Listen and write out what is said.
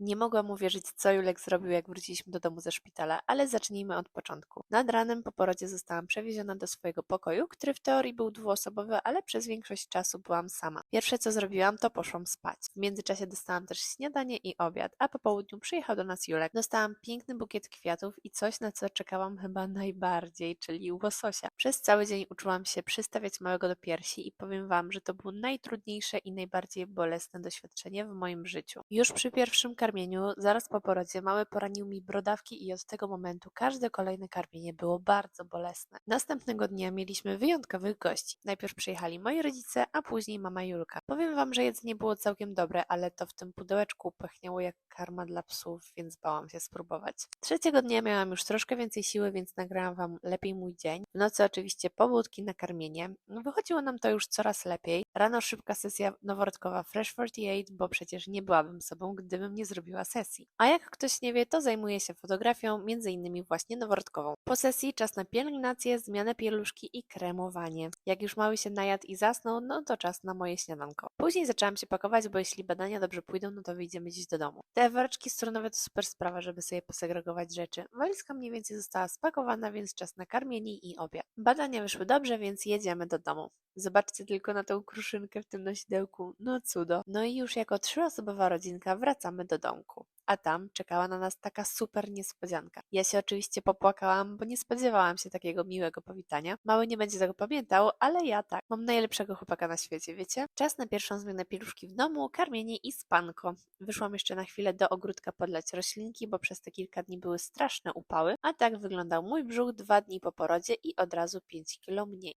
Nie mogłam uwierzyć, co Julek zrobił, jak wróciliśmy do domu ze szpitala, ale zacznijmy od początku. Nad ranem po porodzie zostałam przewieziona do swojego pokoju, który w teorii był dwuosobowy, ale przez większość czasu byłam sama. Pierwsze co zrobiłam, to poszłam spać. W międzyczasie dostałam też śniadanie i obiad, a po południu przyjechał do nas Julek. Dostałam piękny bukiet kwiatów i coś, na co czekałam chyba najbardziej, czyli łososia. Przez cały dzień uczyłam się przystawiać małego do piersi i powiem wam, że to było najtrudniejsze i najbardziej bolesne doświadczenie w moim życiu. Już przy pierwszym karmieniu, zaraz po porodzie, mały poranił mi brodawki i od tego momentu każde kolejne karmienie było bardzo bolesne. Następnego dnia mieliśmy wyjątkowych gości. Najpierw przyjechali moi rodzice, a później mama Julka. Powiem wam, że jedzenie było całkiem dobre, ale to w tym pudełeczku pachniało jak karma dla psów, więc bałam się spróbować. Trzeciego dnia miałam już troszkę więcej siły, więc nagrałam wam lepiej mój dzień. W nocy oczywiście pobudki na karmienie. Wychodziło nam to już coraz lepiej. Rano szybka sesja noworodkowa Fresh 48, bo przecież nie byłabym sobą, gdybym nie zrobiła sesji. A jak ktoś nie wie, to zajmuję się fotografią, między innymi właśnie noworodkową. Po sesji czas na pielęgnację, zmianę pieluszki i kremowanie. Jak już mały się najadł i zasnął, no to czas na moje śniadanko. Później zaczęłam się pakować, bo jeśli badania dobrze pójdą, no to wyjdziemy dziś do domu. Te woreczki stronowe to super sprawa, żeby sobie posegregować rzeczy. Walizka mniej więcej została spakowana, więc czas na karmienie i obiad. Badania wyszły dobrze, więc jedziemy do domu. Zobaczcie tylko na tą kruszynkę w tym nosidełku. No cudo. No i już jako trzyosobowa rodzinka wracamy do domku. A tam czekała na nas taka super niespodzianka. Ja się oczywiście popłakałam, bo nie spodziewałam się takiego miłego powitania. Mały nie będzie tego pamiętał, ale ja tak. Mam najlepszego chłopaka na świecie, wiecie? Czas na pierwszą zmianę pieluszki w domu, karmienie i spanko. Wyszłam jeszcze na chwilę do ogródka podlać roślinki, bo przez te kilka dni były straszne upały, a tak wyglądał mój brzuch dwa dni po porodzie i od razu 5 kilo mniej.